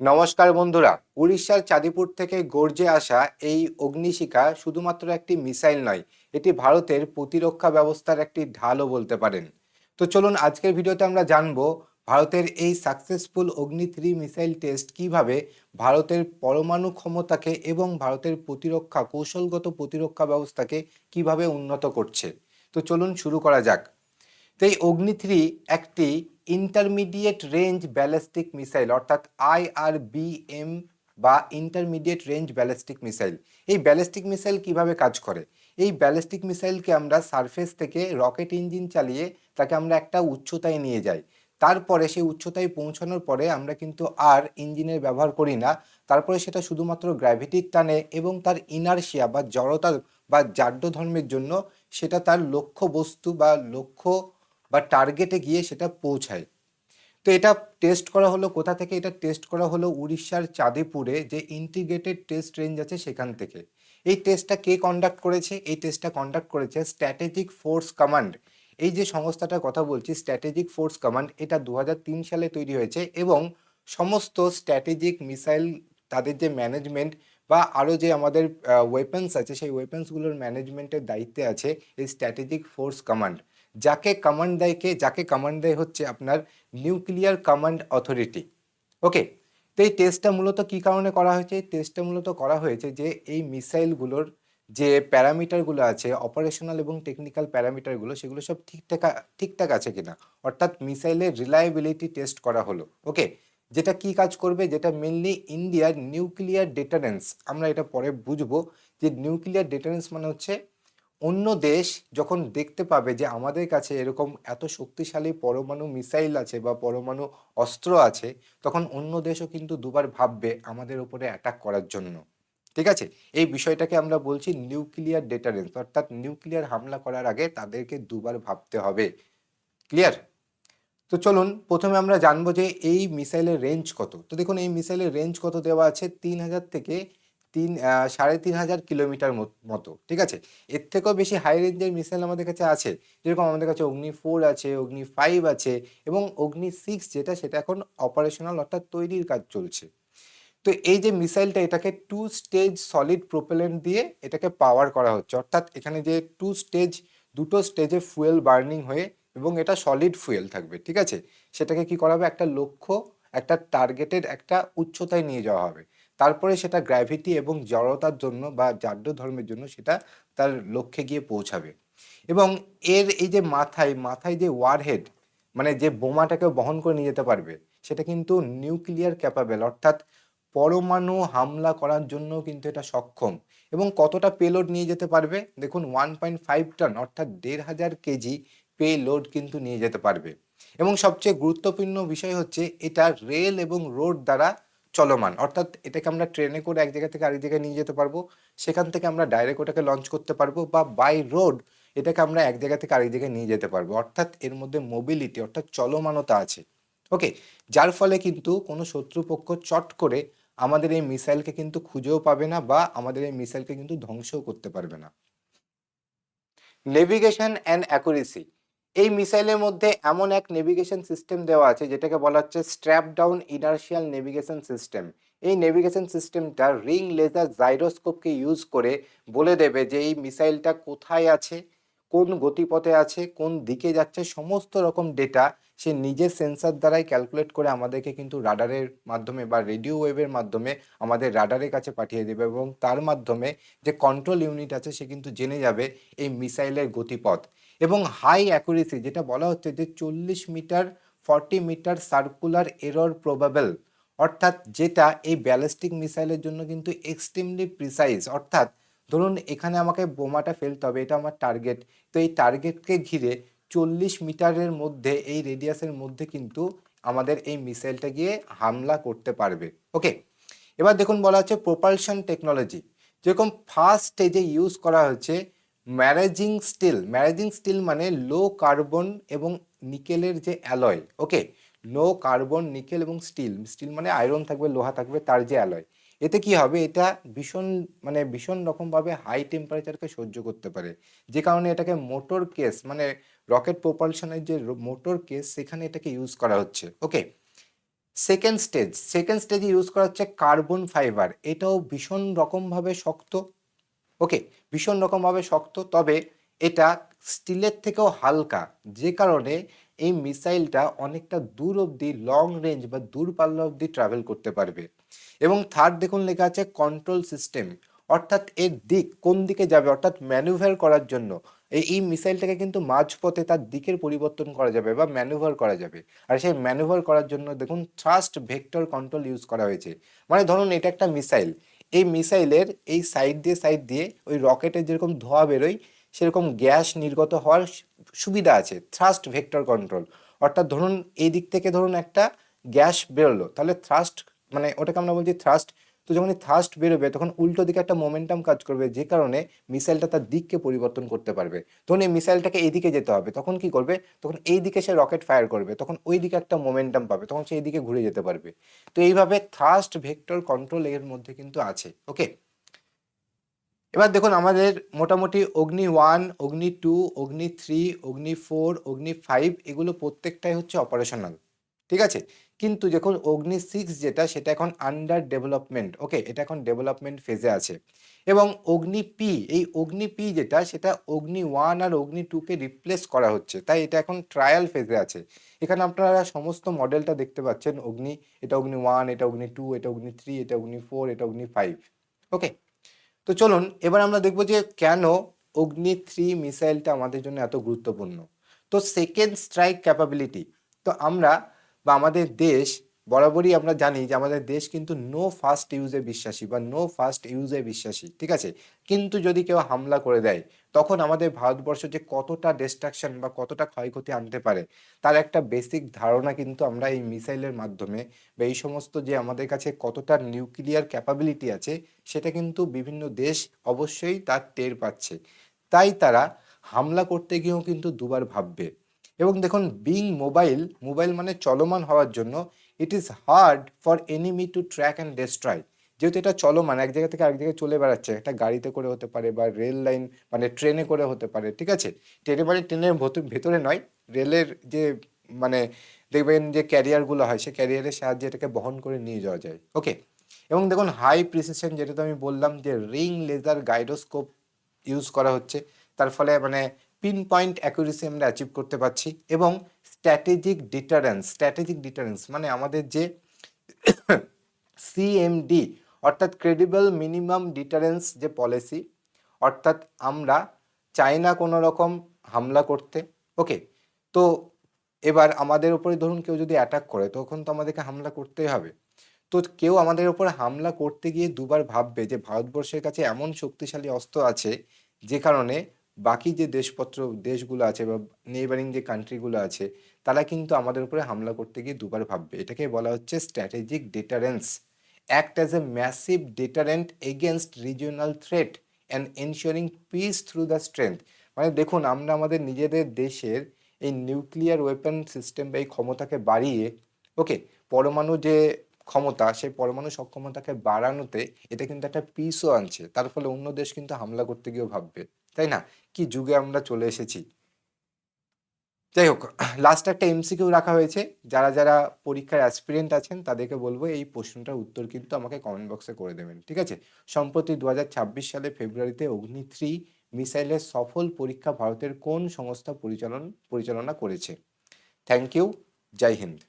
নমস্কার বন্ধুরা, উড়িষ্যার চাঁদিপুর থেকে গর্জে আসা এই অগ্নিশিখা শুধুমাত্র একটি মিসাইল নয়, এটি ভারতের প্রতিরক্ষা ব্যবস্থার একটি ঢালও বলতে পারেন। তো চলুন আজকের ভিডিওতে আমরা জানব ভারতের এই সাকসেসফুল অগ্নি থ্রি মিসাইল টেস্ট কীভাবে ভারতের পরমাণু ক্ষমতাকে এবং ভারতের প্রতিরক্ষা, কৌশলগত প্রতিরক্ষা ব্যবস্থাকে কীভাবে উন্নত করছে। তো চলুন শুরু করা যাক। তো এই অগ্নি থ্রি একটি ইন্টারমিডিয়েট রেঞ্জ ব্যালিস্টিক মিসাইল অর্থাৎ আইআরবিএম বা ইন্টারমিডিয়েট রেঞ্জ ব্যালিস্টিক মিসাইল এই ব্যালিস্টিক মিসাইল কীভাবে কাজ করে? এই ব্যালিস্টিক মিসাইলকে আমরা সারফেস থেকে রকেট ইঞ্জিন চালিয়ে তাকে আমরা একটা উচ্চতায় নিয়ে যাই। তারপরে সেই উচ্চতায় পৌঁছানোর পরে আমরা কিন্তু আর ইঞ্জিনের ব্যবহার করি না। তারপরে সেটা শুধুমাত্র গ্র্যাভিটির টানে এবং তার ইনার্শিয়া বা জড়তা বা জাড্য ধর্মের জন্য সেটা তার লক্ষ্য বস্তু বা লক্ষ্য বা টার্গেটে গিয়ে সেটা পৌঁছায়। তো এটা টেস্ট করা হলো কোথা থেকে? এটা টেস্ট করা হলো উড়িষ্যার চাঁদিপুরে যে ইন্টিগ্রেটেড টেস্ট রেঞ্জ আছে সেখান থেকে। এই টেস্টটা কে কন্ডাক্ট করেছে? এই টেস্টটা কন্ডাক্ট করেছে স্ট্র্যাটেজিক ফোর্স কমান্ড এই যে সংস্থাটার কথা বলছি স্ট্র্যাটেজিক ফোর্স কমান্ড এটা দু হাজার তিন সালে তৈরি হয়েছে এবং সমস্ত স্ট্র্যাটেজিক মিসাইল তাদের যে ম্যানেজমেন্ট বা আরও যে আমাদের ওয়েপেন্স আছে, সেই ওয়েপেন্সগুলোর ম্যানেজমেন্টের দায়িত্বে আছে এই স্ট্র্যাটেজিক ফোর্স কমান্ড যাকে কমান্ড দেয় কে, যাকে কমান্ড দেয় হচ্ছে আপনার নিউক্লিয়ার কমান্ড অথরিটি ওকে তো এই টেস্টটা মূলত কী কারণে করা হয়েছে? এই টেস্টটা মূলত করা হয়েছে যে এই মিসাইলগুলোর যে প্যারামিটারগুলো আছে অপারেশনাল এবং টেকনিক্যাল প্যারামিটারগুলো, সেগুলো সব ঠিকঠাক ঠিকঠাক আছে কিনা? অর্থাৎ মিসাইলের রিলায়েবিলিটি টেস্ট করা হলো। ওকে যেটা কি কাজ করবে? যেটা মেনলি ইন্ডিয়ার নিউক্লিয়ার ডেটারেন্স আমরা এটা পরে বুঝব যে নিউক্লিয়ার ডেটারেন্স মানে হচ্ছে অন্য দেশ যখন দেখতে পাবে যে আমাদের কাছে এরকম এত শক্তিশালী পরমাণু মিসাইল আছে বা পরমাণু অস্ত্র আছে, তখন অন্য দেশও কিন্তু দুবার ভাববে আমাদের উপরে অ্যাটাক করার জন্য। ঠিক আছে? এই বিষয়টাকে আমরা বলছি নিউক্লিয়ার ডেটারেন্স অর্থাৎ নিউক্লিয়ার হামলা করার আগে তাদেরকে দুবার ভাবতে হবে। ক্লিয়ার তো চলুন, প্রথমে আমরা জানব যে এই মিসাইলের রেঞ্জ কত। তো দেখুন, এই মিসাইলের রেঞ্জ কত দেওয়া আছে? তিন হাজার থেকে তিন সাড়ে তিন হাজার কিলোমিটার মতো ঠিক আছে? এর থেকেও বেশি হাই রেঞ্জের মিসাইল আমাদের কাছে আছে। যেরকম আমাদের কাছে অগ্নি ফোর আছে, অগ্নি ফাইভ আছে, এবং অগ্নি সিক্স যেটা, সেটা এখন অপারেশনাল অর্থাৎ তৈরির কাজ চলছে। তো এই যে মিসাইলটা এটাকে টু স্টেজ সলিড প্রোপেলেন্ট দিয়ে এটাকে পাওয়ার করা হচ্ছে। অর্থাৎ এখানে যে টু স্টেজ দুটো স্টেজে ফুয়েল বার্নিং হয়ে এবং এটা সলিড ফুয়েল থাকবে, ঠিক আছে? সেটাকে কি করা হবে? একটা লক্ষ্য, একটা টার্গেটেড একটা উচ্চতায় নিয়ে যাওয়া হবে। তারপরে সেটা গ্র্যাভিটি এবং জড়তার জন্য বা জাড্য ধর্মের জন্য সেটা তার লক্ষ্যে গিয়ে পৌঁছাবে। এবং এর এই যে মাথায় মাথায় যে ওয়ারহেড মানে যে বোমাটাকে বহন করে নিয়ে যেতে পারবে, সেটা কিন্তু নিউক্লিয়ার ক্যাপাবেল অর্থাৎ পরমাণু হামলা করার জন্য কিন্তু এটা সক্ষম। এবং কতটা পেলোড নিয়ে যেতে পারবে? দেখুন ওয়ান পয়েন্ট ফাইভ টন অর্থাৎ দেড় হাজার কেজি পে লোড কিন্তু নিয়ে যেতে পারবে। এবং সবচেয়ে গুরুত্বপূর্ণ বিষয় হচ্ছে, এটা রেল এবং রোড দ্বারা চলমান। অর্থাৎ এটাকে আমরা ট্রেনে করে এক জায়গা থেকে আরেক জায়গায় নিয়ে যেতে পারব। সেখান থেকে আমরা ডাইরেক্ট ওটাকে লঞ্চ করতে পারব বা বাই রোড এটাকে আমরা এক জায়গা থেকে আরেক জায়গায় নিয়ে যেতে পারব। অর্থাৎ এর মধ্যে মোবিলিটি অর্থাৎ চলমানতা আছে। ওকে যার ফলে কিন্তু কোনো শত্রুপক্ষ চট করে আমাদের এই মিসাইলকে কিন্তু খুঁজেও পাবে না বা আমাদের এই মিসাইলকে কিন্তু ধ্বংসও করতে পারবে না। নেভিগেশন অ্যান্ড অ্যাকুরেসি এই মিসাইলের মধ্যে এমন এক নেভিগেশন সিস্টেম দেওয়া আছে, যেটাকে বলা হচ্ছে strap down inertial navigation system এই নেভিগেশন সিস্টেমটা রিং লেজার জাইরোস্কোপকে ইউজ করে বলে দেবে যে এই মিসাইলটা কোথায় আছে, কোন গতিপথে আছে, কোন দিকে যাচ্ছে, সমস্ত রকম ডেটা সে নিজের সেন্সার দ্বারাই ক্যালকুলেট করে আমাদেরকে কিন্তু রাডারের মাধ্যমে বা রেডিও ওয়েভের মাধ্যমে আমাদের রাডারের কাছে পাঠিয়ে দেবে এবং তার মাধ্যমে যে কন্ট্রোল ইউনিট আছে সে কিন্তু জেনে যাবে এই মিসাইলের গতিপথ। এবং হাই অ্যাকুরেসি যেটা বলা হচ্ছে যে চল্লিশ metre forty metre circular error probable অর্থাৎ যেটা এই ব্যালিস্টিক মিসাইলের জন্য কিন্তু এক্সট্রিমলি প্রিসাইজ অর্থাৎ ধরুন এখানে আমাকে বোমাটা ফেলতে হবে, এটা আমার টার্গেট তো এই টার্গেটকে ঘিরে চল্লিশ মিটারের মধ্যে, এই রেডিয়াসের মধ্যে কিন্তু আমাদের এই মিসাইলটা গিয়ে হামলা করতে পারবে। ওকে এবার দেখুন বলা হচ্ছে প্রোপালশন টেকনোলজি যেরকম ফার্স্ট স্টেজে ইউজ করা হচ্ছে ম্যারেজিং স্টিল ম্যারেজিং স্টিল মানে লো কার্বন এবং নিকেলের যে alloy, okay? Low carbon, nickel এবং স্টিল স্টিল মানে আয়রন থাকবে, লোহা থাকবে, তার যে অ্যালয়। এতে কি হবে? এটা ভীষণ মানে ভীষণ রকমভাবে হাই টেম্পারেচারকে সহ্য করতে পারে। যে কারণে এটাকে মোটর কেস মানে রকেট প্রোপালশনের যে মোটর কেস সেখানে এটাকে ইউজ করা হচ্ছে, ওকে? সেকেন্ড স্টেজ সেকেন্ড স্টেজে ইউজ করা হচ্ছে কার্বন ফাইবার এটাও ভীষণ রকমভাবে শক্ত ওকে, ভীষণ রকমভাবে শক্ত, তবে এটা স্টিলের থেকেও হালকা, যে কারণে এই মিসাইলটা অনেকটা দূর অবধি লং রেঞ্জ বা দূরপাল্লা অবধি ট্রাভেল করতে পারবে। এবং থার্ড দেখুন লেখা আছে কন্ট্রোল সিস্টেম অর্থাৎ এর দিক কোন দিকে যাবে, অর্থাৎ ম্যানুভার করার জন্য। এই এই মিসাইলটাকে কিন্তু মাঝপথে তার দিকের পরিবর্তন করা যাবে বা ম্যানুভার করা যাবে। আর সেই ম্যানুভার করার জন্য দেখুন থ্রাস্ট ভেক্টর কন্ট্রোল ইউজ করা হয়েছে। মানে ধরুন এটা একটা মিসাইল এই মিসাইলের এই সাইড দিয়ে সাইড দিয়ে ওই রকেটের যেরকম ধোয়া বেরোয়, সেরকম গ্যাস নির্গত হওয়ার সুবিধা আছে থ্রাস্ট ভেক্টর কন্ট্রোল অর্থাৎ ধরুন এই দিক থেকে ধরুন একটা গ্যাস বেরোলো, তাহলে থ্রাস্ট মানে ওটাকে আমরা বলছি থ্রাস্ট তো যখন থ্রাস্ট বেরোবে, তখন উল্টো দিকে একটা মোমেন্টাম কাজ করবে, যে কারণে মিসাইলটা তার দিককে পরিবর্তন করতে পারবে। তখন এই মিসাইলটাকে এইদিকে যেতে হবে, তখন কি করবে? তখন এই দিকে সে রকেট ফায়ার করবে, তখন ওই দিকে একটা মোমেন্টাম পাবে, তখন সে এইদিকে ঘুরে যেতে পারবে। তো এইভাবে থ্রাস্ট ভেক্টর কন্ট্রোল এর মধ্যে কিন্তু আছে ওকে এবার দেখুন আমাদের মোটামুটি অগ্নি ওয়ান অগ্নি টু অগ্নি থ্রি অগ্নি ফোর অগ্নি ফাইভ এগুলো প্রত্যেকটাই হচ্ছে অপারেশনাল ঠিক আছে? কিন্তু যখন অগ্নি সিক্স যেটা, সেটা এখন আন্ডার ডেভেলপমেন্ট ওকে এটা এখন ডেভেলপমেন্ট ফেজে আছে। এবং অগ্নি পি এই অগ্নি পি যেটা, সেটা অগ্নি ওয়ান আর অগ্নি টুকে রিপ্লেস করা হচ্ছে। তাই এটা এখন ট্রায়াল ফেজে আছে। এখানে আপনারা সমস্ত মডেলটা দেখতে পাচ্ছেন, অগ্নি, এটা অগ্নি ওয়ান এটা অগ্নি টু এটা অগ্নি থ্রি এটা অগ্নি ফোর এটা অগ্নি ফাইভ ওকে তো চলুন, এবার আমরা দেখব যে কেন অগ্নি থ্রি মিসাইলটা আমাদের জন্য এত গুরুত্বপূর্ণ। তো সেকেন্ড স্ট্রাইক ক্যাপাবিলিটি তো আমরা বা আমাদের দেশ, বরাবরই আমরা জানি যে আমাদের দেশ কিন্তু নো ফার্স্ট ইউজে বিশ্বাসী বা নো ফার্স্ট ইউজে বিশ্বাসী, ঠিক আছে? কিন্তু যদি কেউ হামলা করে দেয়, তখন আমাদের ভারতবর্ষ যে কতটা ডিস্ট্রাকশন বা কতটা ক্ষয়ক্ষতি আনতে পারে, তার একটা বেসিক ধারণা কিন্তু আমরা এই মিসাইলের মাধ্যমে বা এই সমস্ত যে আমাদের কাছে কতটা নিউক্লিয়ার ক্যাপাবিলিটি আছে, সেটা কিন্তু বিভিন্ন দেশ অবশ্যই তার টের পাচ্ছে। তাই তারা হামলা করতে গিয়েও কিন্তু দুবার ভাববে। এবং দেখুন বিং মোবাইল মোবাইল মানে চলমান হওয়ার জন্য it is hard for enemy to track and destroy যেহেতু এটা চলমান, এক জায়গা থেকে আরেক জায়গায় চলে বেড়াচ্ছে, একটা গাড়িতে করে হতে পারে বা রেল লাইন মানে ট্রেনে করে হতে পারে, ঠিক আছে? ট্রেনে মানে ট্রেনের ভেতরে নয় রেলের যে মানে দেখবেন যে ক্যারিয়ারগুলো হয় সে ক্যারিয়ারের সাহায্যে এটাকে বহন করে নিয়ে যাওয়া যায় ওকে এবং দেখুন হাই প্রিসিশন যেটা তো আমি বললাম যে রিং লেজার গাইডোস্কোপ ইউজ করা হচ্ছে, তার ফলে মানে পিন পয়েন্ট অ্যাকুরেসি আমরা অ্যাচিভ করতে পারছি এবং স্ট্র্যাটেজিক ডিটারেন্স স্ট্র্যাটেজিক ডিটারেন্স মানে আমাদের যে সিএমডি অর্থাৎ ক্রেডিবল মিনিমাম ডিটারেন্স যে পলিসি অর্থাৎ আমরা চাই না কোনো রকম হামলা করতে। ওকে তো এবার আমাদের উপরে ধরুন কেউ যদি অ্যাটাক করে, তখন তো আমাদেরকে হামলা করতেই হবে। তো কেউ আমাদের উপরে হামলা করতে গিয়ে দুবার ভাববে যে ভারতবর্ষের কাছে এমন শক্তিশালী অস্ত্র আছে যে কারণে বাকি যে দেশপত্র, দেশগুলো আছে বা নেইবারিং যে কান্ট্রিগুলো আছে, তারা কিন্তু আমাদের উপরে হামলা করতে গিয়ে দুবার ভাববে। এটাকে বলা হচ্ছে strategic deterrence act as a massive deterrent against regional threat and ensuring peace through the strength মানে দেখুন, আমরা আমাদের নিজেদের দেশের এই নিউক্লিয়ার ওয়েপন সিস্টেম বা এই ক্ষমতাকে বাড়িয়ে ওকে পরমাণু যে ক্ষমতা, সেই পরমাণু সক্ষমতাকে বাড়ানোতে এটা কিন্তু একটা পিসও আনছে। তার ফলে অন্য দেশ কিন্তু হামলা করতে গিয়েও ভাববে। তাই না? কি যুগে আমরা চলে এসেছি? যাই হোক লাস্ট একটা এমসিকিউ রাখা হয়েছে। যারা যারা পরীক্ষার অ্যাসপিরেন্ট আছেন, তাদেরকে বলব এই প্রশ্নটার উত্তর কিন্তু আমাকে কমেন্ট বক্সে করে দেবেন, ঠিক আছে? সম্প্রতি দু হাজার ছাব্বিশ সালে ফেব্রুয়ারিতে অগ্নি থ্রি মিসাইলের সফল পরীক্ষা ভারতের কোন সংস্থা পরিচালন, পরিচালনা করেছে? Thank you Jai Hind.